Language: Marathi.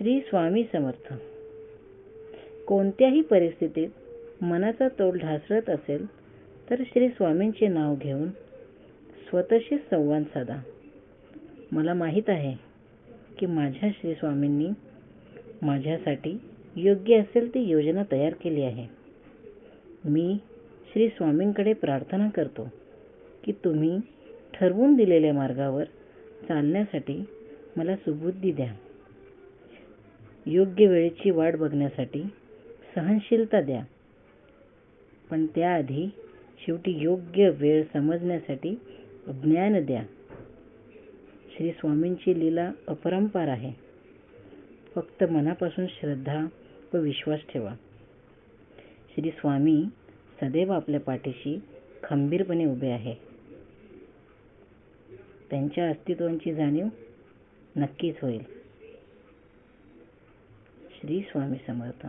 श्री स्वामी समर्थ. कोणत्याही परिस्थितीत मनाचा तोल ढासळत असेल तर श्री स्वामींचे नाव घेऊन स्वतःशी संवाद साधा. मला माहीत आहे की माझ्या श्री स्वामींनी माझ्यासाठी योग्य असेल ती योजना तयार केली आहे. मी श्री स्वामींकडे प्रार्थना करतो की तुम्ही ठरवून दिलेल्या मार्गावर चालण्यासाठी मला सुबुद्धी द्या. योग्य वेळेची वाट बघण्यासाठी सहनशीलता द्या. पण त्याआधी शेवटी योग्य वेळ समजण्यासाठी ज्ञान द्या. श्री स्वामींची लीला अपरंपार आहे. फक्त मनापासून श्रद्धा व विश्वास ठेवा. श्री स्वामी सदैव आपल्या पाठीशी खंबीरपणे उभे आहे. त्यांच्या अस्तित्वाची जाणीव नक्कीच होईल. श्री स्वामी समर्थ